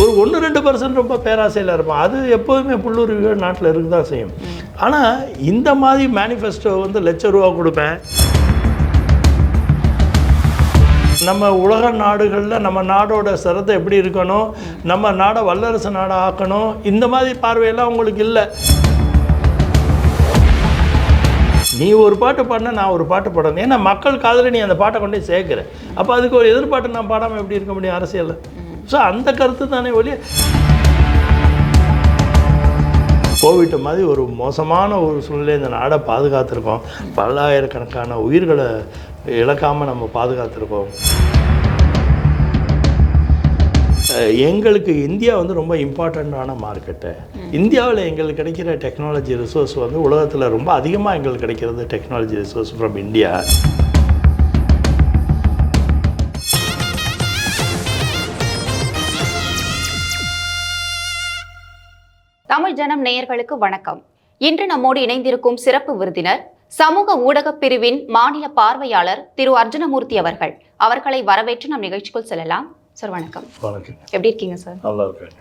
ஒரு ஒன்று ரெண்டு பர்சன்ட் ரொம்ப பேராசையில் இருப்பான். அது எப்போதுமே புல்லுருவிகள் நாட்டில் இருக்க தான் செய்யும். ஆனால் இந்த மாதிரி மேனிஃபெஸ்டோ வந்து லட்ச ரூபா கொடுப்பேன். நம்ம உலக நாடுகளில் நம்ம நாடோட சிரத்தை எப்படி இருக்கணும்? நம்ம நாடை வல்லரசு நாடை ஆக்கணும்? இந்த மாதிரி பார்வையெல்லாம் உங்களுக்கு இல்லை. நீ ஒரு பாட்டு பாடினா நான் ஒரு பாட்டு பாடணும். ஏன்னா மக்கள் காதில் நீ அந்த பாட்டை கொண்டு சேர்க்குற. அப்போ அதுக்கு ஒரு எதிர்பார்ட்டு நான் பாடாமல் எப்படி இருக்க முடியும் அரசியலில்? ஸோ அந்த கருத்து தானே ஒழிய கோவிட் மாதிரி ஒரு மோசமான ஒரு சூழ்நிலை இந்த நாடை பாதுகாத்திருக்கோம். பல்லாயிரக்கணக்கான உயிர்களை இழக்காமல் நம்ம பாதுகாத்திருக்கோம். எங்களுக்கு இந்தியா வந்து ரொம்ப இம்பார்ட்டண்ட்டான மார்க்கெட்டு இந்தியாவில் எங்களுக்கு கிடைக்கிற டெக்னாலஜி ரிசோர்ஸ் வந்து உலகத்தில் ரொம்ப அதிகமாக எங்களுக்கு கிடைக்கிறது technology resource from India Tamil Janam நேயர்களுக்கு வணக்கம். இன்று நம்மோடு இணைந்திருக்கும் சிறப்பு விருந்தினர் சமூக ஊடகப் பிரிவின் மாநில பார்வையாளர் திரு அர்ஜுனமூர்த்தி அவர்கள். அவர்களை வரவேற்று நம் நிகழ்ச்சிக்குள் செல்லலாம். சார் வணக்கம். வணக்கம். எப்படி இருக்கீங்க சார்? நல்லா இருக்காங்க.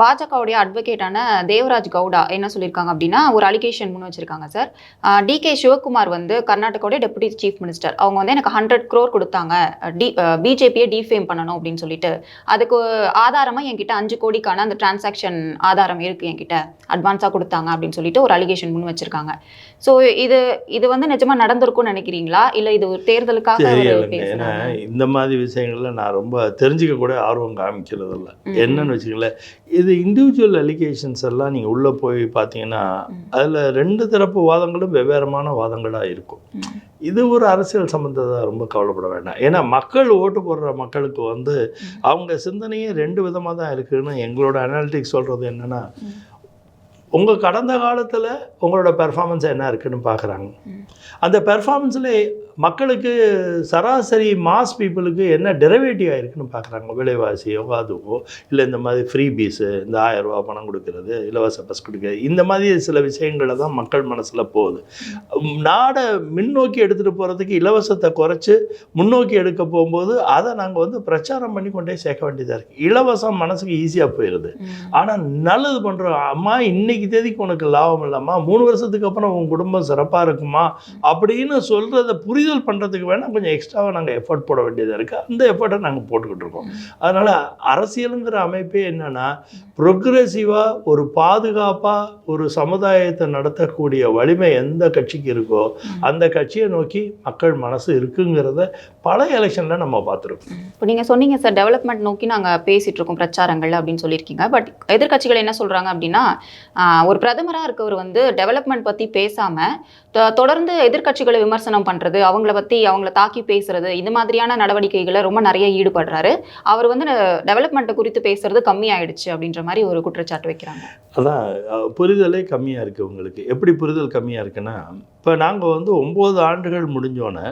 பாஜகவுடைய அட்வொகேட்டான தேவராஜ் கவுடா என்ன சொல்லியிருக்காங்க அப்படின்னா ஒரு அலிகேஷன் முன் வச்சிருக்காங்க சார் டி கே சிவகுமார் வந்து கர்நாடகாவுடைய டெபுட்டி சீஃப் மினிஸ்டர் அவங்க வந்து எனக்கு ஹண்ட்ரட் க்ரோர் கொடுத்தாங்க. டி பிஜேபியை டிஃபேம் பண்ணணும் அப்படின்னு சொல்லிட்டு. அதுக்கு ஆதாரமாக என்கிட்ட அஞ்சு கோடிக்கான அந்த டிரான்சாக்ஷன் ஆதாரம் இருக்குது என்கிட்ட. அட்வான்ஸாக கொடுத்தாங்க அப்படின்னு சொல்லிட்டு ஒரு அலிகேஷன் முன் வச்சிருக்காங்க. ஸோ இது இது வந்து நிஜமா நடந்திருக்கும்னு நினைக்கிறீங்களா? இல்லை இது ஒரு தேர்தலுக்காக ஏன்னா இந்த மாதிரி விஷயங்கள்ல நான் ரொம்ப தெரிஞ்சுக்க கூட ஆர்வம் காமிக்கிறது இல்லை என்னன்னு வச்சுக்கங்களேன் இது இண்டிவிஜுவல் அலிகேஷன்ஸ் எல்லாம் நீங்கள் உள்ளே போய் பார்த்தீங்கன்னா அதில் ரெண்டு தரப்பு வாதங்களும் வெவ்வேறமான வாதங்களாக இருக்கும். இது ஒரு அரசியல் சம்மந்தத்தை ரொம்ப கவலைப்பட வேண்டாம். ஏன்னா மக்கள் ஓட்டு போடுற மக்களுக்கு வந்து அவங்க சிந்தனையே ரெண்டு விதமாக தான் இருக்குன்னு எங்களோட அனாலிட்டிக்ஸ் சொல்கிறது என்னென்னா உங்கள் கடந்த காலத்தில் உங்களோட பெர்ஃபார்மன்ஸ் என்ன இருக்குன்னு பார்க்குறாங்க அந்த பெர்ஃபார்மன்ஸில் மக்களுக்கு சராசரி மாஸ் பீப்புளுக்கு என்ன டெரிவேட்டிவ் ஆயிருக்குன்னு பார்க்குறாங்க விலைவாசியோ அதுவோ இல்லை இந்த மாதிரி ஃப்ரீ பீஸு இந்த ஆயிரம் ரூபாய் பணம் கொடுக்கறது இலவச பஸ் கொடுக்கறது இந்த மாதிரி சில விஷயங்களை தான் மக்கள் மனசில் போகுது. நாடை முன்னோக்கி எடுத்துகிட்டு போகிறதுக்கு இலவசத்தை குறைச்சி முன்னோக்கி எடுக்க போகும்போது அதை நாங்கள் வந்து பிரச்சாரம் பண்ணி கொண்டே சேர்க்க வேண்டியதாக இருக்குது இலவசம் மனசுக்கு ஈஸியாக போயிடுது ஆனால் நல்லது பண்ணுறோம் அம்மா இன்னைக்கு தேதிக்கு உனக்கு லாபம் இல்லாமா மூணு வருஷத்துக்கு அப்புறம் உன் குடும்பம் சிறப்பாக இருக்குமா அப்படின்னு சொல்கிறத புரிதல் பண்ணுறதுக்கு வேணால் கொஞ்சம் எக்ஸ்ட்ராவாக நாங்கள் எஃபர்ட் போட வேண்டியதாக இருக்குது அந்த எஃபர்ட்டை நாங்கள் போட்டுக்கிட்டு இருக்கோம். அதனால் அரசியலுங்கிற அமைப்பே என்னென்னா ப்ரொக்ரெசிவாக ஒரு பாதுகாப்பாக ஒரு சமுதாயத்தை நடத்தக்கூடிய வலிமை எந்த கட்சிக்கு இருக்கோ அந்த கட்சியை நோக்கி மக்கள் மனசு இருக்குங்கிறத பல எலெக்ஷனில் நம்ம பார்த்துருக்கோம். இப்போ நீங்கள் சொன்னீங்க சார் டெவலப்மெண்ட் நோக்கி நாங்கள் பேசிட்டு இருக்கோம் பிரச்சாரங்கள் அப்படின்னு சொல்லியிருக்கீங்க. பட் எதிர்க்கட்சிகள் என்ன சொல்கிறாங்க அப்படின்னா ஒரு பிரதமராக இருக்கவர் வந்து டெவலப்மெண்ட் பற்றி பேசாமல் தொடர்ந்து எதிர்க்கட்சிகளை விமர்சனம் பண்ணுறது அவங்கள பற்றி அவங்கள தாக்கி பேசுறது இந்த மாதிரியான நடவடிக்கைகளை ரொம்ப நிறைய ஈடுபடுறாரு. அவர் வந்து டெவலப்மெண்ட்டை குறித்து பேசுறது கம்மியாயிடுச்சு அப்படின்ற மாதிரி ஒரு குற்றச்சாட்டு வைக்கிறாங்க. அதான் புரிதலே கம்மியாக இருக்குது உங்களுக்கு. எப்படி புரிதல் கம்மியாக இருக்குன்னா இப்போ நாங்கள் வந்து ஒம்பது ஆண்டுகள் முடிஞ்சோன்னே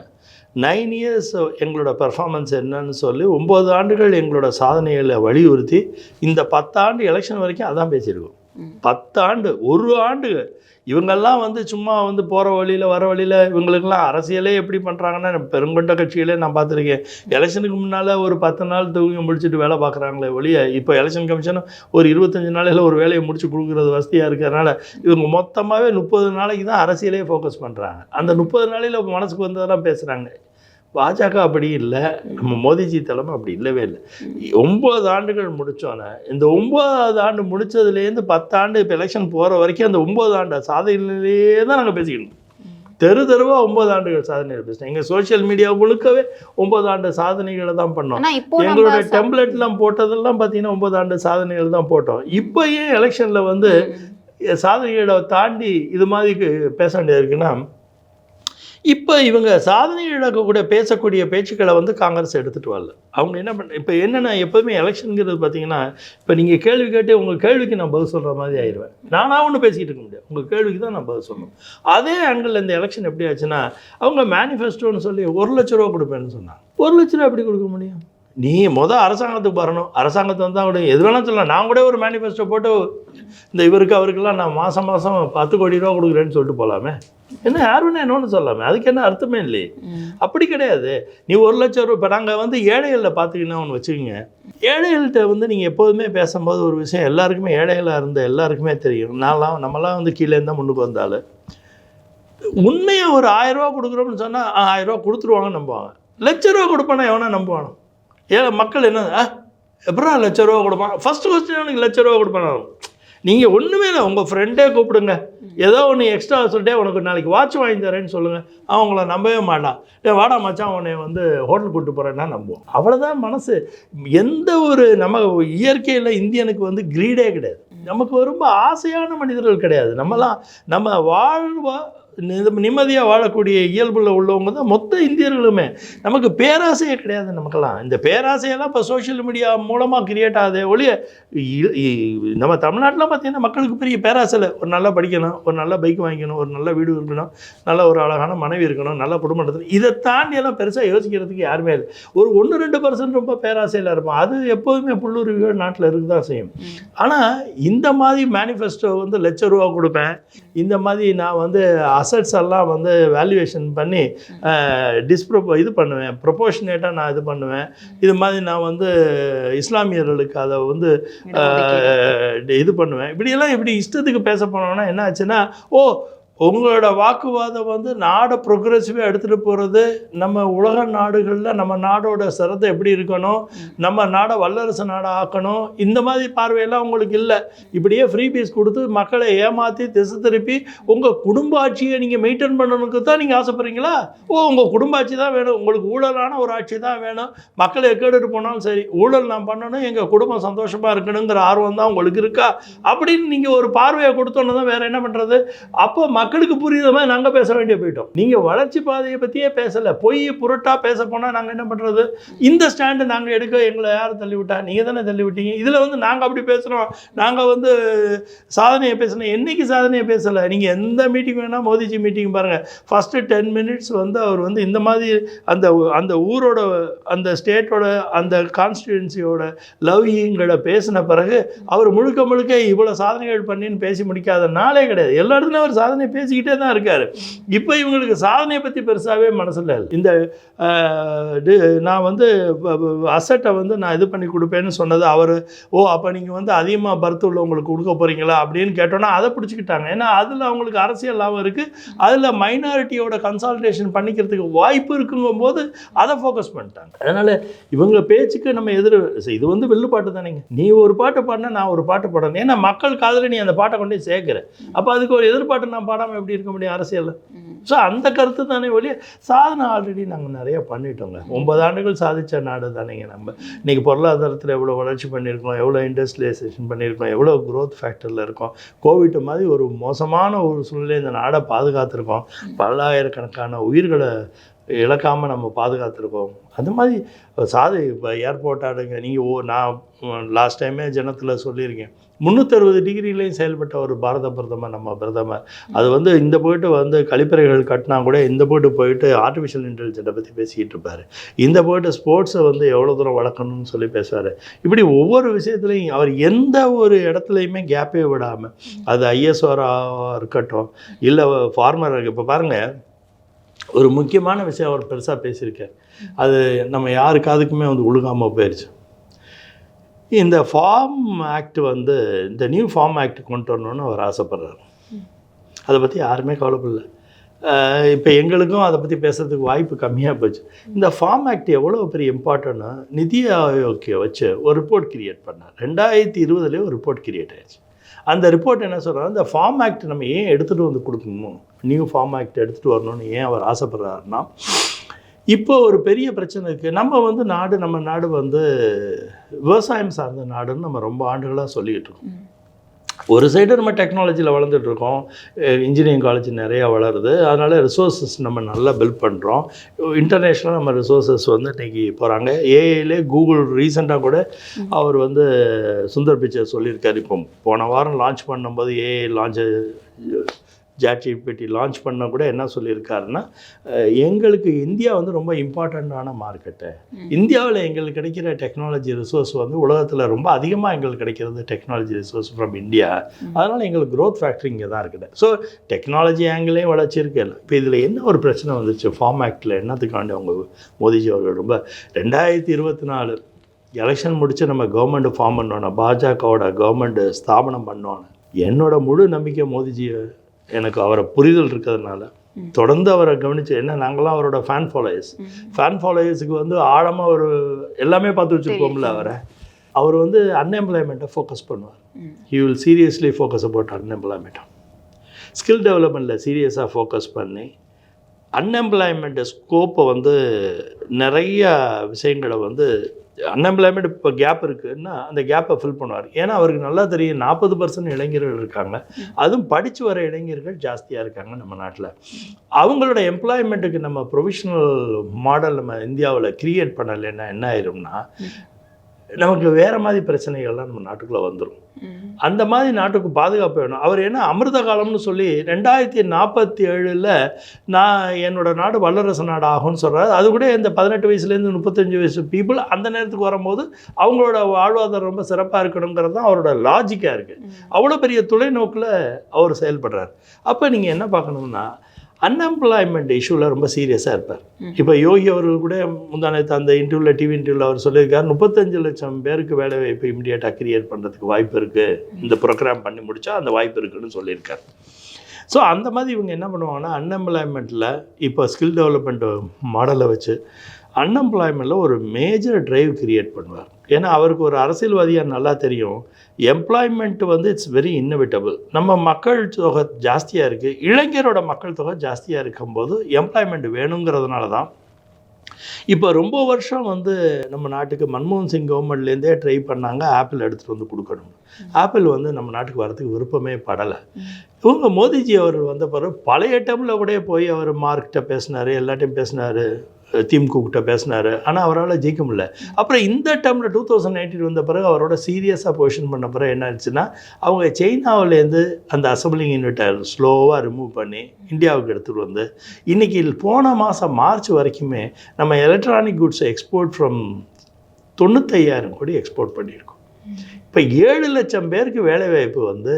நைன் இயர்ஸ் எங்களோட பெர்ஃபார்மன்ஸ் என்னன்னு சொல்லி ஒம்பது ஆண்டுகள் எங்களோட சாதனைகளை வலியுறுத்தி இந்த பத்தாண்டு எலெக்ஷன் வரைக்கும் அதான் பேசியிருக்கோம். பத்து பத்தாண்டு ஒரு ஆண்டு. இவங்கெல்லாம் வந்து சும்மா வந்து போகிற வழியில் வர வழியில் இவங்களுக்கெல்லாம் அரசியலே எப்படி பண்ணுறாங்கன்னா பெருங்கொண்ட கட்சிகளே நான் பார்த்துருக்கேன். எலெக்ஷனுக்கு முன்னால் ஒரு பத்து நாள் தூங்கி முடிச்சுட்டு வேலை பார்க்குறாங்களே ஒழிய இப்போ எலெக்ஷன் கமிஷனும் ஒரு இருபத்தஞ்சு நாளையில் ஒரு வேலையை முடிச்சு கொடுக்குறது வசதியாக இருக்கிறதுனால இவங்க மொத்தமாகவே முப்பது நாளைக்கு தான் அரசியலே ஃபோக்கஸ் பண்ணுறாங்க அந்த முப்பது நாளையில் மனசுக்கு வந்ததெல்லாம் பேசுகிறாங்க பாஜக அப்படி இல்லை நம்ம மோடிஜி தலைமை அப்படி இல்லவே இல்லை. ஒம்பது ஆண்டுகள் முடித்தோன்னே இந்த ஒம்பதாவது ஆண்டு முடிச்சதுலேருந்து பத்தாண்டு இப்போ எலெக்ஷன் போகிற வரைக்கும் அந்த ஒம்பது ஆண்டு சாதனையிலேயே தான் நாங்கள் பேசிக்கணும் தெரு தெருவாக ஒம்பது ஆண்டுகள் சாதனைகள் பேசினோம். எங்கள் சோஷியல் மீடியா முழுக்கவே ஒம்பது ஆண்டு சாதனைகளை தான் பண்ணோம். எங்களோட டெம்ப்ளேட்லாம் போட்டதெல்லாம் பார்த்தீங்கன்னா ஒன்பது ஆண்டு சாதனைகள் தான் போட்டோம். இப்போ ஏன் எலெக்ஷனில் வந்து சாதனைகளை தாண்டி இது மாதிரி பேச வேண்டியது இருக்குன்னா இப்போ இவங்க சாதனைகளை கூட பேசக்கூடிய பேச்சுக்களை வந்து காங்கிரஸ் எடுத்துகிட்டு வரல. அவங்க என்ன பண்ண இப்போ என்னென்னா எப்போதுமே எலெக்ஷனுங்கிறது பார்த்தீங்கன்னா இப்போ நீங்கள் கேள்வி கேட்டு உங்கள் கேள்விக்கு நான் பதில் சொல்கிற மாதிரி ஆயிடுவேன் நானாக ஒன்று பேசிக்கிட்டு இருக்க முடியாது. உங்கள் கேள்விக்கு தான் நான் பதில் சொல்லணும். அதே ஆங்கிளில் இந்த எலெக்ஷன் எப்படி ஆச்சுன்னா அவங்க மேனிஃபெஸ்டோன்னு சொல்லி ஒரு லட்ச ரூபா கொடுப்பேன்னு சொன்னாங்க. ஒரு லட்ச ரூபா எப்படி கொடுக்க முடியும்? நீ மொதல் அரசாங்கத்துக்கு வரணும். அரசாங்கத்தை வந்தால் கூட எது வேணாலும் சொல்லலாம். நான் கூட ஒரு மேனிஃபெஸ்டோ போட்டு இந்த இவருக்கு அவருக்கெல்லாம் நான் மாதம் மாதம் பத்து கோடி ரூபா கொடுக்குறேன்னு சொல்லிட்டு போகலாமே என்ன யார் வேணா என்னொன்று சொல்லாமே அதுக்கு என்ன அர்த்தமே இல்லையே. அப்படி கிடையாது. நீ ஒரு லட்சம் ரூபா இப்போ நாங்கள் வந்து ஏழைகளில் பார்த்துக்கிங்கன்னா ஒன்று வச்சுக்கோங்க. ஏழைகள்கிட்ட வந்து நீங்கள் எப்போதுமே பேசும்போது ஒரு விஷயம் எல்லாருக்குமே ஏழைகளாக இருந்த எல்லாருக்குமே தெரியும். நான்லாம் நம்மலாம் வந்து கீழே இருந்தால் முன்னுக்கு வந்தாலும் உண்மையாக ஒரு ஆயிரம் ரூபா கொடுக்குறோம்னு சொன்னால் ஆயிரம் ரூபா கொடுத்துருவாங்கன்னு நம்புவாங்க. லட்ச ரூபா கொடுப்பானா எவனா நம்புவானோ? ஏழை மக்கள் என்ன? ஆ எப்படா லட்ச ரூபா கொடுப்பான்? ஃபஸ்ட்டு கொஸ்டின் எனக்கு லட்ச ரூபா கொடுப்பானா? நீங்கள் ஒன்றுமே இல்லை உங்கள் ஃப்ரெண்டே கூப்பிடுங்க. ஏதோ ஒன்று எக்ஸ்ட்ரா சொல்லிட்டே உனக்கு நாளைக்கு வாட்ச் வாங்கி தரேன்னு சொல்லுங்கள் அவங்கள நம்பவே மாட்டான். ஏ வாடா மச்சான் உன்னை வந்து ஹோட்டல் கூப்பிட்டு போகிறேன்னா நம்புவோம் அவ்வளோதான் மனசு. எந்த ஒரு நம்ம இயற்கையில் இந்தியனுக்கு வந்து கிரீடே கிடையாது. நமக்கு ரொம்ப ஆசையான மனிதர்கள் கிடையாது. நம்மலாம் நம்ம வாழ்வா நிம்மதியாக வாழக்கூடிய இயல்புல உள்ளவங்க தான் மொத்த இந்தியர்களுமே. நமக்கு பேராசையே கிடையாது நமக்கெல்லாம். இந்த பேராசையெல்லாம் இப்போ சோஷியல் மீடியா மூலமாக கிரியேட் ஆகுதே ஒழிய நம்ம தமிழ்நாட்டில் பார்த்தீங்கன்னா மக்களுக்கு பெரிய பேராசை இல்லை. ஒரு நல்லா படிக்கணும் ஒரு நல்ல பைக் வாங்கிக்கணும் ஒரு நல்ல வீடு இருக்கணும் நல்ல ஒரு அழகான மனைவி இருக்கணும் நல்ல குடும்பம் நடத்தணும் இதை தாண்டி எல்லாம் பெருசாக யோசிக்கிறதுக்கு யாருமே இல்லை. ஒரு ஒன்று ரெண்டு பர்சன்ட் ரொம்ப பேராசையில் இருப்போம். அது எப்போதுமே புல்லுருவிகள் நாட்டில் இருக்க தான் செய்யும். ஆனால் இந்த மாதிரி மேனிஃபெஸ்டோ வந்து லட்ச ரூபா கொடுப்பேன். இந்த மாதிரி நான் வந்து அசட்ஸ் எல்லாம் வந்து வேல்யூவேஷன் பண்ணி டிஸ்ப்ரோ இது பண்ணுவேன். ப்ரொபோஷனேட்டாக நான் இது பண்ணுவேன். இது மாதிரி நான் வந்து இஸ்லாமியர்களுக்கு அதை வந்து இது பண்ணுவேன். இப்படியெல்லாம் இப்படி இஷ்டத்துக்கு பேச போனோம்னா என்ன ஆச்சுன்னா ஓ உங்களோட வாக்குவாதம் வந்து நாடை ப்ரொக்ரெசிவாக எடுத்துகிட்டு போகிறது நம்ம உலக நாடுகளில் நம்ம நாடோட சிரத்தை எப்படி இருக்கணும்? நம்ம நாடை வல்லரசு நாடாக ஆக்கணும்? இந்த மாதிரி பார்வையெல்லாம் உங்களுக்கு இல்லை. இப்படியே ஃப்ரீ பீஸ் கொடுத்து மக்களை ஏமாற்றி திசை திருப்பி உங்கள் குடும்ப ஆட்சியை நீங்கள் மெயின்டைன் பண்ணணுக்கு தான் நீங்கள் ஆசைப்பட்றீங்களா? ஓ உங்கள் குடும்ப ஆட்சி தான் வேணும். உங்களுக்கு ஊழலான ஒரு ஆட்சி தான் வேணும். மக்களை எக்கேடுட்டு போனாலும் சரி ஊழல் நான் பண்ணணும் எங்கள் குடும்பம் சந்தோஷமாக இருக்கணுங்கிற ஆர்வம் தான் உங்களுக்கு இருக்கா? அப்படின்னு நீங்கள் ஒரு பார்வையை கொடுத்தோன்னு தான் வேறு என்ன பண்ணுறது அப்போ மக்களுக்கு புரியுற மாதிரி நாங்கள் பேச வேண்டிய போயிட்டோம். நீங்கள் வளர்ச்சி பாதையை பற்றியே பேசலை. பொய் புரட்டாக பேச போனால் நாங்கள் என்ன பண்ணுறது இந்த ஸ்டாண்டு நாங்கள் எடுக்க எங்களை யார் தள்ளி விட்டா? நீங்கள் தானே தள்ளிவிட்டீங்க இதில் வந்து நாங்கள் அப்படி பேசுகிறோம் நாங்கள் வந்து சாதனையை பேசணும் என்னைக்கு சாதனையை பேசலை? நீங்கள் எந்த மீட்டிங் வேணால் மோதிஜி மீட்டிங் பாருங்கள் ஃபஸ்ட்டு டென் மினிட்ஸ் வந்து அவர் வந்து இந்த மாதிரி அந்த அந்த ஊரோட அந்த ஸ்டேட்டோட அந்த கான்ஸ்டிடுவன்சியோட லவ்யிங்களை பேசின பிறகு அவர் முழுக்க முழுக்க இவ்வளோ சாதனைகள் பண்ணின்னு பேசி முடிக்காத நாளே கிடையாது. எல்லா இடத்துலையும் அவர் சாதனை பேசிக்கிட்டே தான் இருக்கார். இப்போ இவங்களுக்கு சாதனையை பற்றி பெருசாகவே மனசில் இல்லை. இந்த நான் வந்து அசட்டை வந்து நான் இது பண்ணி கொடுப்பேன்னு சொன்னது அவர் ஓ அப்போ நீங்கள் வந்து அதிகமாக பர்த் உள்ளவங்களுக்கு கொடுக்க போகிறீங்களா அப்படின்னு கேட்டோன்னா அதை பிடிச்சிக்கிட்டாங்க. ஏன்னா அதில் அவங்களுக்கு அரசியல் லாபம் இருக்குது அதில் மைனாரிட்டியோட கன்சால்டேஷன் பண்ணிக்கிறதுக்கு வாய்ப்பு இருக்குங்கும் போது அதை ஃபோக்கஸ் பண்ணிட்டாங்க. அதனால் இவங்க பேச்சுக்கு நம்ம எதிர் இது வந்து வில்லுப்பாட்டு தானேங்க. நீ ஒரு பாட்டு பாடினா நான் ஒரு பாட்டு பாடணும் ஏன்னா மக்கள் காதில் நீ அந்த பாட்டை கொண்டு சேர்க்குற. அப்போ அதுக்கு ஒரு எதிர்பார்ட்டு நான் பாட பாடாமல் எப்படி இருக்க முடியும் அரசியலில்? ஸோ அந்த கருத்து தானே ஒழிய சாதனை ஆல்ரெடி நாங்கள் நிறைய பண்ணிட்டோங்க. ஒன்பது ஆண்டுகள் சாதித்த நாடு தானேங்க நம்ம. இன்னைக்கு பொருளாதாரத்தில் எவ்வளோ வளர்ச்சி பண்ணியிருக்கோம் எவ்வளோ இண்டஸ்ட்ரியலைசேஷன் பண்ணியிருக்கோம் எவ்வளோ growth ஃபேக்டரில் இருக்கோம். கோவிட் மாதிரி ஒரு மோசமான ஒரு சூழ்நிலை இந்த நாடை பாதுகாத்திருக்கோம். பல்லாயிரக்கணக்கான உயிர்களை இழக்காமல் நம்ம பாதுகாத்திருக்கோம் அது மாதிரி சாதை இப்போ ஏர்போர்ட் ஆடுங்க நீங்கள் ஓ நான் லாஸ்ட் டைமே ஜனத்தில் சொல்லியிருக்கேன். முந்நூற்றறுபது டிகிரிலையும் செயல்பட்ட ஒரு பாரத பிரதமர் நம்ம பிரதமர். அது வந்து இந்த போய்ட்டு வந்து கழிப்பறைகள் கட்டினா கூட இந்த போய்ட்டு போயிட்டு ஆர்டிஃபிஷியல் இன்டெலிஜென்ட்டை பற்றி பேசிக்கிட்டு இருப்பார். இந்த போய்ட்டு ஸ்போர்ட்ஸை வந்து எவ்வளோ தூரம் வளர்க்கணும்னு சொல்லி பேசுவார். இப்படி ஒவ்வொரு விஷயத்துலையும் அவர் எந்த ஒரு இடத்துலையுமே கேப்பே விடாமல் அது ஐஎஸ்ஆராக இருக்கட்டும் இல்லை ஃபார்மர் இப்போ பாருங்கள் ஒரு முக்கியமான விஷயம் அவர் பெருசாக பேசியிருக்கார். அது நம்ம யாரு காதுக்குமே வந்து ஒழுகாமல் போயிடுச்சு இந்த ஃபார்ம் ஆக்ட் வந்து இந்த நியூ ஃபார்ம் ஆக்ட் கொண்டு வரணும்னு அவர் ஆசைப்படுறாரு. அதை பற்றி யாருமே கவலைப்படல. இப்போ எங்களுக்கும் அதை பற்றி பேசுறதுக்கு வாய்ப்பு கம்மியாக போச்சு. இந்த ஃபார்ம் ஆக்ட் எவ்வளோ பெரிய இம்பார்ட்டன்னா நிதி ஆயோக்கிய வச்சு ஒரு ரிப்போர்ட் கிரியேட் பண்ணார். ரெண்டாயிரத்தி இருபதுலேயே ஒரு ரிப்போர்ட் கிரியேட் ஆயிடுச்சு. அந்த ரிப்போர்ட் என்ன சொல்கிறாரு இந்த ஃபார்ம் ஆக்ட் நம்ம ஏன் எடுத்துகிட்டு வந்து கொடுக்கணும்? நியூ ஃபார்ம் ஆக்ட் எடுத்துகிட்டு வரணும்னு ஏன் அவர் ஆசைப்படுறாருன்னா இப்போ ஒரு பெரிய பிரச்சனை இருக்குது நம்ம வந்து நாடு நம்ம நாடு வந்து விவசாயம் சார்ந்த நாடுன்னு நம்ம ரொம்ப ஆண்டுகளாக சொல்லிக்கிட்டு இருக்கோம். ஒரு சைடு நம்ம டெக்னாலஜியில் வளர்ந்துட்டு இருக்கோம் இன்ஜினியரிங் காலேஜ் நிறையா வளருது. அதனால் ரிசோர்ஸஸ் நம்ம நல்லா பில்ட் பண்ணுறோம் இன்டர்நேஷ்னலாக நம்ம ரிசோர்ஸஸ் வந்து இன்னைக்கு போகிறாங்க ஏஐலே கூகுள் ரீசெண்டாக கூட அவர் வந்து சுந்தர் பிச்சை சொல்லியிருக்காரு. இப்போ போன வாரம் லான்ச் பண்ணும்போது ஏஐ லான்ச் ஜாட்ஜிபிடி லான்ச் பண்ண கூட என்ன சொல்லியிருக்காருன்னா எங்களுக்கு இந்தியா வந்து ரொம்ப இம்பார்ட்டண்ட்டான மார்க்கெட்டு இந்தியாவில் எங்களுக்கு கிடைக்கிற டெக்னாலஜி ரிசோர்ஸ் வந்து உலகத்தில் ரொம்ப அதிகமாக எங்களுக்கு கிடைக்கிறது டெக்னாலஜி ரிசோர்ஸ் ஃப்ரம் இந்தியா அதனால் எங்களுக்கு growth ஃபேக்ட்ரி இங்கே தான் இருக்குது. ஸோ டெக்னாலஜி ஆங்கிளையும் வளர்ச்சி இருக்கு இப்போ இதில் என்ன ஒரு பிரச்சனை வந்துச்சு? ஃபார்ம் ஆக்டில் என்னத்துக்காண்டி அவங்க மோடிஜி அவர்கள் ரொம்ப ரெண்டாயிரத்தி இருபத்தி நாலு எலெக்ஷன் முடித்து நம்ம கவர்மெண்ட் ஃபார்ம் பண்ணோன்னே பாஜகவோட கவர்மெண்ட் ஸ்தாபனம் பண்ணோன்னே என்னோட முழு நம்பிக்கை மோதிஜி எனக்கு அவரை புரிதல் இருக்கிறதுனால. தொடர்ந்து அவரை கவனிச்சு என்ன நாங்களாம் அவரோட ஃபேன் ஃபாலோயர்ஸ் ஃபேன் ஃபாலோயர்ஸுக்கு வந்து ஆழமாக ஒரு எல்லாமே பார்த்து வச்சுருப்போம்ல. அவரை அவர் வந்து அன்எம்ப்ளாய்மெண்ட்டை ஃபோக்கஸ் பண்ணுவார். He will seriously focus about unemployment skill டெவலப்மெண்ட்டில் சீரியஸாக ஃபோக்கஸ் பண்ணி அன்எம்ப்ளாய்மெண்ட் ஸ்கோப்பை வந்து நிறைய விஷயங்களை வந்து அன்எம்ப்ளாய்மெண்ட் இப்போ கேப் இருக்குன்னா அந்த கேப்பை ஃபில் பண்ணுவார். ஏன்னா அவருக்கு நல்லா தெரியும் நாற்பது பர்சன்ட் இளைஞர்கள் இருக்காங்க. அதுவும் படித்து வர இளைஞர்கள் ஜாஸ்தியாக இருக்காங்க நம்ம நாட்டில். அவங்களோட எம்ப்ளாய்மெண்ட்டுக்கு நம்ம ப்ரொஃபஷனல் மாடல் நம்ம இந்தியாவில் க்ரியேட் பண்ணலைன்னா என்ன ஆயிரும்னா நமக்கு வேறு மாதிரி பிரச்சனைகள்லாம் நம்ம நாட்டுக்குள்ளே வந்துடும். அந்த மாதிரி நாட்டுக்கு பாதுகாப்பு வேணும் அவர் என்ன அமிர்த காலம்னு சொல்லி ரெண்டாயிரத்தி நாற்பத்தி ஏழில் நான் என்னோட நாடு வல்லரசு நாடு ஆகும்னு சொல்கிறாரு அது கூட இந்த பதினெட்டு வயசுலேருந்து முப்பத்தஞ்சு வயசு பீப்புள் அந்த நேரத்துக்கு வரும்போது அவங்களோட வாழ்வாதாரம் ரொம்ப சிறப்பாக இருக்கணுங்கிறது தான் அவரோட லாஜிக்காக இருக்குது. அவ்வளோ பெரிய தொலைநோக்கில் அவர் செயல்படுறார் அப்போ நீங்கள் என்ன பார்க்கணும்னா அன்எம்ப்ளாய்மெண்ட் இஷ்யூவில் ரொம்ப சீரியஸாக இருப்பார். இப்போ யோகி அவர்கள் கூட முந்தானத்து அந்த இன்டர்வியூவில் டிவி இன்டர்வியூவில் அவர் சொல்லியிருக்கார் முப்பத்தஞ்சு லட்சம் பேருக்கு வேலை வாய்ப்பு இமிடியேட்டாக கிரியேட் பண்ணுறதுக்கு வாய்ப்பு இருக்குது இந்த ப்ரோக்ராம் பண்ணி முடிச்சா அந்த வாய்ப்பு இருக்குன்னு சொல்லியிருக்கார். ஸோ அந்த மாதிரி இவங்க என்ன பண்ணுவாங்கன்னா அன்எம்ப்ளாய்மெண்ட்டில் இப்போ ஸ்கில் டெவலப்மெண்ட் மாடலை வச்சு அன்எம்ப்ளாய்மெண்ட்டில் ஒரு மேஜர் டிரைவ் கிரியேட் பண்ணுவார். ஏன்னா அவருக்கு ஒரு அரசியல்வாதியாக நல்லா தெரியும். எம்ப்ளாய்மெண்ட் வந்து இட்ஸ் வெரி இன்னோவேட்டபிள் நம்ம மக்கள் தொகை ஜாஸ்தியாக இருக்குது இளைஞரோட மக்கள் தொகை ஜாஸ்தியாக இருக்கும்போது எம்ப்ளாய்மெண்ட் வேணுங்கிறதுனால தான். இப்போ ரொம்ப வருஷம் வந்து நம்ம நாட்டுக்கு மன்மோகன் சிங் கவர்மெண்ட்லேருந்தே ட்ரை பண்ணாங்க. ஆப்பிள் எடுத்துகிட்டு வந்து கொடுக்கணும். ஆப்பிள் வந்து நம்ம நாட்டுக்கு வரதுக்கு விருப்பமே படலை. இவங்க மோதிஜி அவர் வந்த பிறகு பழைய டைமில் கூட போய் அவர் மார்க்கிட்ட பேசினார் எல்லாட்டையும் பேசினார். திமுககிட்ட பேசினார். ஆனால் அவரால் ஜெயிக்க முடியல. அப்புறம் இந்த டைமில் டூ தௌசண்ட் நைன்டீன் வந்த பிறகு அவரோட சீரியஸாக பொசிஷன் பண்ண பிறகு என்ன ஆச்சுன்னா அவங்க சைனாவிலேருந்து அந்த அசம்பிளிங் யூனிட்டை ஸ்லோவாக ரிமூவ் பண்ணி இந்தியாவுக்கு எடுத்துகிட்டு வந்து இன்றைக்கி போன மாதம் மார்ச் வரைக்குமே நம்ம எலக்ட்ரானிக் குட்ஸை எக்ஸ்போர்ட் ஃப்ரம் தொண்ணூத்தையாயிரம் கோடி எக்ஸ்போர்ட் பண்ணியிருக்கோம். இப்போ ஏழு லட்சம் பேருக்கு வேலைவாய்ப்பு வந்து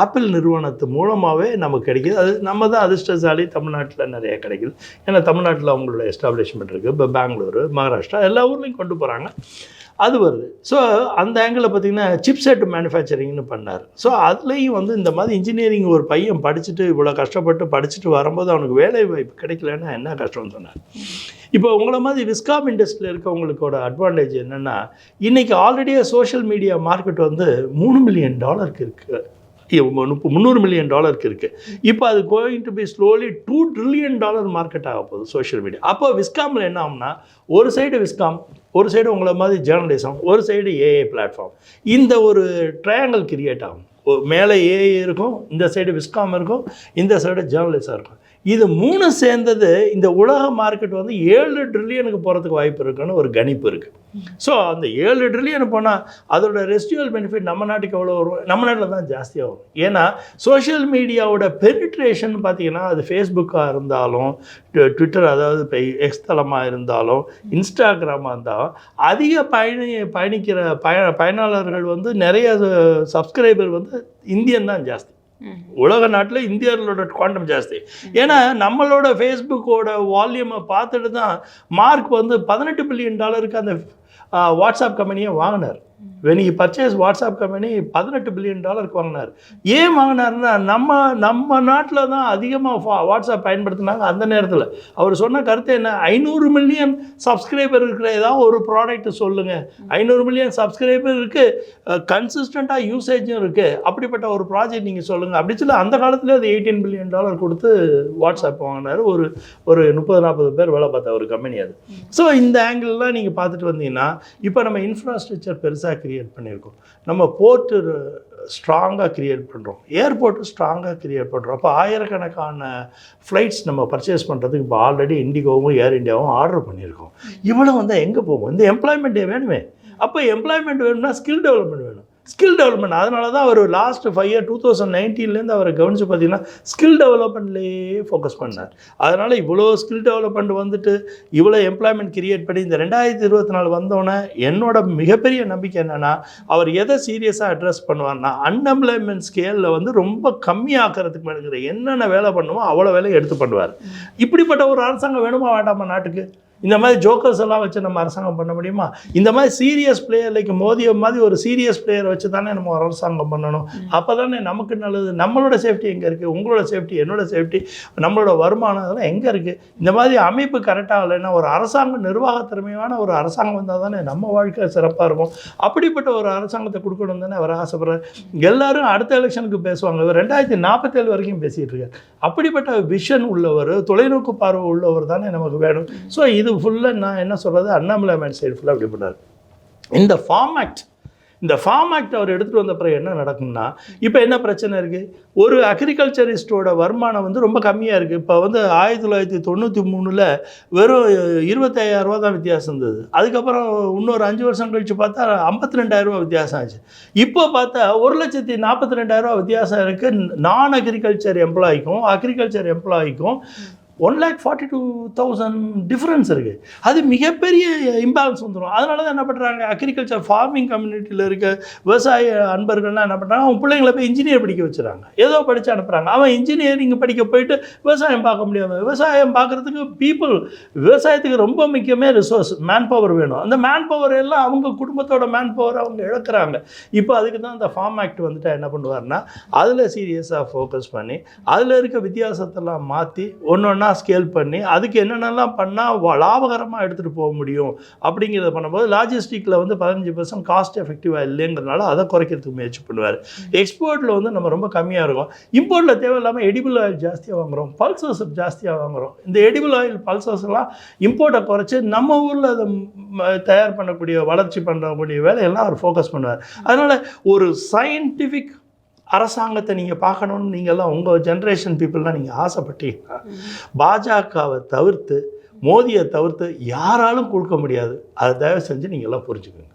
ஆப்பிள் நிறுவனத்து மூலமாகவே நமக்கு கிடைக்கிது. அது நம்ம தான் அதிர்ஷ்டசாலி. தமிழ்நாட்டில் நிறைய கிடைக்குது. ஏன்னா தமிழ்நாட்டில் அவங்களோட எஸ்டாப்ளிஷ்மெண்ட் இருக்குது இப்போ பெங்களூரு மகாராஷ்டிரா எல்லா ஊர்லேயும் கொண்டு போகிறாங்க அது வருது. ஸோ அந்த ஆங்கிளில் பார்த்தீங்கன்னா சிப்செட் மேனுஃபேக்சரிங்னு பண்ணார். ஸோ அதுலேயும் வந்து இந்த மாதிரி இன்ஜினியரிங் ஒரு பையன் படிச்சுட்டு இவ்வளோ கஷ்டப்பட்டு படிச்சுட்டு வரும்போது அவனுக்கு வேலை வாய்ப்பு கிடைக்கலன்னா என்ன கஷ்டம்னு சொன்னார். இப்போ உங்களை மாதிரி விஸ்காம் இண்டஸ்ட்ரியில் இருக்கவங்களுக்கோட அட்வான்டேஜ் என்னென்னா இன்றைக்கி ஆல்ரெடியே சோஷியல் மீடியா மார்க்கெட் வந்து மூணு மில்லியன் டாலருக்கு இருக்குது முந்நூறு மில்லியன் டாலருக்கு இருக்குது இப்போ அது going to be slowly two trillion dollar market ஆக போகுது சோஷியல் மீடியா அப்போ விஸ்காமில் என்ன ஆகும்னா ஒரு சைடு விஸ்காம் ஒரு சைடு உங்களை மாதிரி ஜேர்னலிசம் ஒரு சைடு ஏஐ பிளாட்ஃபார்ம் இந்த ஒரு ட்ரையாங்கிள் கிரியேட் ஆகும். மேலே ஏஐ இருக்கும் இந்த சைடு விஸ்காம் இருக்கும் இந்த சைடு ஜேர்னலிஸாக இருக்கும். இது மூணு சேர்ந்தது இந்த உலக மார்க்கெட் வந்து ஏழு ட்ரில்லியனுக்கு போகிறதுக்கு வாய்ப்பு இருக்குன்னு ஒரு கணிப்பு இருக்குது ஸோ அந்த ஏழு ட்ரில்லியன் போனால் அதோட ரெஸ்டியூவல் பெனிஃபிட் நம்ம நாட்டுக்கு எவ்வளோ வரும்? நம்ம நாட்டில் தான் ஜாஸ்தியாக வரும் ஏன்னா சோஷியல் மீடியாவோட பெனிட்ரேஷன் பார்த்தீங்கன்னா அது ஃபேஸ்புக்காக இருந்தாலும் ட்விட்டர் அதாவது இப்போ எக்ஸ் தளமாக இருந்தாலும் இன்ஸ்டாகிராமாக இருந்தாலும் அதிக பயணி பயணிக்கிற பய பயனாளர்கள் வந்து நிறைய சப்ஸ்கிரைபர் வந்து இந்தியன் தான் ஜாஸ்தி. உலக நாட்டில் இந்தியர்களோட குவாண்டம் ஜாஸ்தி. ஏன்னா நம்மளோட ஃபேஸ்புக்கோட வால்யூமை பார்த்துட்டு தான் மார்க் வந்து பதினெட்டு பில்லியன் டாலருக்கு அந்த வாட்ஸ்அப் கம்பெனியை வாங்கினார். When பர்ச்சேஸ் வாட்ஸ்அப் கம்பெனி பதினெட்டு பில்லியன் டாலருக்கு வாங்கினார். ஏன் வாங்கினாருன்னா நம்ம நம்ம நாட்டில் தான் அதிகமாக வாட்ஸ்அப் பயன்படுத்தினாங்க அந்த நேரத்தில். அவர் சொன்ன கருத்து என்ன? ஐநூறு மில்லியன் சப்ஸ்கிரைபர் இருக்கிற ஏதாவது ஒரு ப்ராடக்ட் சொல்லுங்கள் ஐநூறு மில்லியன் சப்ஸ்கிரைபர் இருக்குது கன்சிஸ்டண்ட்டாக யூசேஜும் இருக்குது அப்படிப்பட்ட ஒரு ப்ராஜெக்ட் நீங்கள் சொல்லுங்கள் அப்படி சொல்லி அந்த காலத்தில் அது எயிட்டீன் பில்லியன் டாலர் கொடுத்து வாட்ஸ்அப் வாங்கினார். ஒரு ஒரு முப்பது நாற்பது பேர் வேலை பார்த்த ஒரு கம்பெனி அது. ஸோ இந்த ஆங்கிள்லாம் நீங்கள் பார்த்துட்டு வந்தீங்கன்னா இப்போ நம்ம இன்ஃப்ராஸ்ட்ரக்சர் பெருசாக க்ரியேட் பண்ணியிருக்கோம். நம்ம போர்ட்டு ஸ்ட்ராங்காக க்ரியேட் பண்ணுறோம் ஏர்போர்ட்டு ஸ்ட்ராங்காக க்ரியேட் பண்ணுறோம் அப்போ ஆயிரக்கணக்கான ஃப்ளைட்ஸ் நம்ம பர்ச்சேஸ் பண்ணுறதுக்கு இப்போ ஆல்ரெடி இண்டிகோவும் ஏர் இந்தியாவும் ஆர்டர் பண்ணியிருக்கோம். இவ்வளோ வந்து எங்கே போகும் இந்த எம்ப்ளாய்மெண்ட்டே வேணுமே. அப்போ எம்ப்ளாய்மெண்ட் வேணும்னா ஸ்கில் டெவலப்மெண்ட் வேணும். ஸ்கில் டெவலப்மெண்ட் அதனால தான் அவர் last five year two thousand நைன்டீன்லேருந்து அவரை கவனித்து பார்த்தீங்கன்னா ஸ்கில் டெவலப்மெண்ட்லேயே ஃபோக்கஸ் பண்ணார். அதனால் இவ்வளோ ஸ்கில் டெவலப்மெண்ட் வந்துட்டு இவ்வளோ எம்ப்ளாய்மெண்ட் கிரியேட் பண்ணி இந்த ரெண்டாயிரத்தி இருபத்தி நாலு வந்தோடனே என்னோட மிகப்பெரிய நம்பிக்கை என்னென்னா அவர் எதை சீரியஸாக அட்ரஸ் பண்ணுவார்னா அன்எம்ப்ளாய்மெண்ட் ஸ்கேலில் வந்து ரொம்ப கம்மியாக்கிறதுக்கு வேணுங்கிற என்னென்ன வேலை பண்ணுமோ அவ்வளோ வேலையை எடுத்து பண்ணுவார். இப்படிப்பட்ட ஒரு அரசாங்கம் வேணுமா வேண்டாமா நாட்டுக்கு? இந்த மாதிரி ஜோக்கர்ஸ் எல்லாம் வச்சு நம்ம அரசாங்கம் பண்ண முடியுமா? இந்த மாதிரி சீரியஸ் பிளேயர் லைக் மோதியை மாதிரி ஒரு சீரியஸ் பிளேயர் வச்சு தானே நம்ம ஒரு அரசாங்கம் பண்ணணும். அப்போ தானே நமக்கு நல்லது. நம்மளோட சேஃப்டி எங்கே இருக்குது உங்களோட சேஃப்டி என்னோட சேஃப்டி நம்மளோட வருமானம் அதெல்லாம் எங்கே இருக்குது இந்த மாதிரி அமைப்பு கரெக்டாக இல்லைன்னா ஒரு அரசாங்கம் நிர்வாக திறமையான ஒரு அரசாங்கம் வந்தால் தானே நம்ம வாழ்க்கை சிறப்பாக இருக்கும். அப்படிப்பட்ட ஒரு அரசாங்கத்தை கொடுக்கணும் தானே அவர் ஆசைப்படுறாரு. எல்லாரும் அடுத்த எலெக்ஷனுக்கு பேசுவாங்க. இவர் ரெண்டாயிரத்தி நாற்பத்தேழு வரைக்கும் பேசிகிட்டு இருக்கார். அப்படிப்பட்ட விஷன் உள்ளவர் தொலைநோக்கு பார்வை உள்ளவர் தானே நமக்கு வேணும். ஸோ இது இது ஃபுல்லாக நான் என்ன சொல்கிறது அண்ணாமலை மேன் சைடு ஃபுல்லாக அப்படி பண்ணார். இந்த ஃபார்மேட் இந்த ஃபார்ம் ஆக்ட் அவர் எடுத்துகிட்டு வந்த பிறகு என்ன நடக்கும்னா இப்போ என்ன பிரச்சனை இருக்குது ஒரு அக்ரிகல்ச்சரிஸ்டோட வருமானம் வந்து ரொம்ப கம்மியாக இருக்குது இப்போ வந்து ஆயிரத்தி தொள்ளாயிரத்தி தொண்ணூற்றி மூணில் வெறும் இருபத்தாயிரம் ரூபா தான் வித்தியாசம் இருந்தது. அதுக்கப்புறம் இன்னொரு அஞ்சு வருஷம் கழித்து பார்த்தா ஐம்பத்தி ரெண்டாயிரரூவா வித்தியாசம் ஆச்சு. இப்போ பார்த்தா ஒரு லட்சத்தி நாற்பத்தி ரெண்டாயிரரூவா வித்தியாசம் இருக்குது நான் அக்ரிகல்ச்சர் எம்ப்ளாய்க்கும் agriculture எம்ப்ளாய்க்கும் one lakh forty two thousand difference இருக்குது அது மிகப்பெரிய இம்பேலன்ஸ் வந்துடும் அதனால தான் என்ன பண்ணுறாங்க அக்ரிகல்ச்சர் ஃபார்மிங் கம்யூனிட்டியில் இருக்க விவசாய அன்பர்கள்லாம் என்ன பண்ணுறாங்க அவங்க பிள்ளைங்களை போய் இன்ஜினியர் படிக்க வச்சுறாங்க. ஏதோ படித்து அனுப்புகிறாங்க அவன் இன்ஜினியரிங் படிக்க போயிட்டு விவசாயம் பார்க்க முடியாமல் விவசாயம் பார்க்குறதுக்கு பீப்புள் விவசாயத்துக்கு ரொம்ப முக்கியமே ரிசோர்ஸ் மேன் பவர் வேணும். அந்த மேன் பவர் எல்லாம் அவங்க குடும்பத்தோட மேன் பவர் அவங்க இழக்கிறாங்க. இப்போ அதுக்கு தான் இந்த ஃபார்ம் ஆக்ட் வந்துட்டு என்ன பண்ணுவார்னா அதில் சீரியஸாக ஃபோக்கஸ் பண்ணி அதில் இருக்க வித்தியாசத்தெல்லாம் மாற்றி ஒன்று ஒன்றா ஸ்கேல் பண்ணி அதுக்கு என்னென்னலாம் பண்ணால் லாபகரமாக எடுத்துகிட்டு போக முடியும்? அப்படிங்கிறத பண்ணும்போது லாஜிஸ்டிக்கில் வந்து பதினஞ்சு பர்சன்ட் காஸ்ட் எஃபெக்டிவாக இல்லைங்கிறதுனால அதை குறைக்கிறதுக்கு முயற்சி பண்ணுவார். எக்ஸ்போர்ட்டில் வந்து நம்ம ரொம்ப கம்மியாக இருக்கும். இம்போர்ட்டில் தேவையில்லாமல் எடிபிள் ஆயில் ஜாஸ்தியாக வாங்குகிறோம் பல்சஸ் ஜாஸ்தியாக வாங்குகிறோம் இந்த எடிபிள் ஆயில் பல்சஸ் எல்லாம் இம்போர்ட்டை குறைச்சி நம்ம ஊரில் அதை தயார் பண்ணக்கூடிய வளர்ச்சி பண்ணக்கூடிய வேலையெல்லாம் அவர் ஃபோக்கஸ் பண்ணுவார். அதனால் ஒரு சயின்டிஃபிக் அரசாங்கத்தை நீங்கள் பார்க்கணுன்னு நீங்கள்லாம் உங்கள் ஜென்ரேஷன் பீப்புளெலாம் நீங்கள் ஆசைப்பட்டீங்கன்னா பாஜகவை தவிர்த்து மோதியை தவிர்த்து யாராலும் கொடுக்க முடியாது. அதை தயவு செஞ்சு நீங்கள் எல்லாம் புரிஞ்சுக்கோங்க.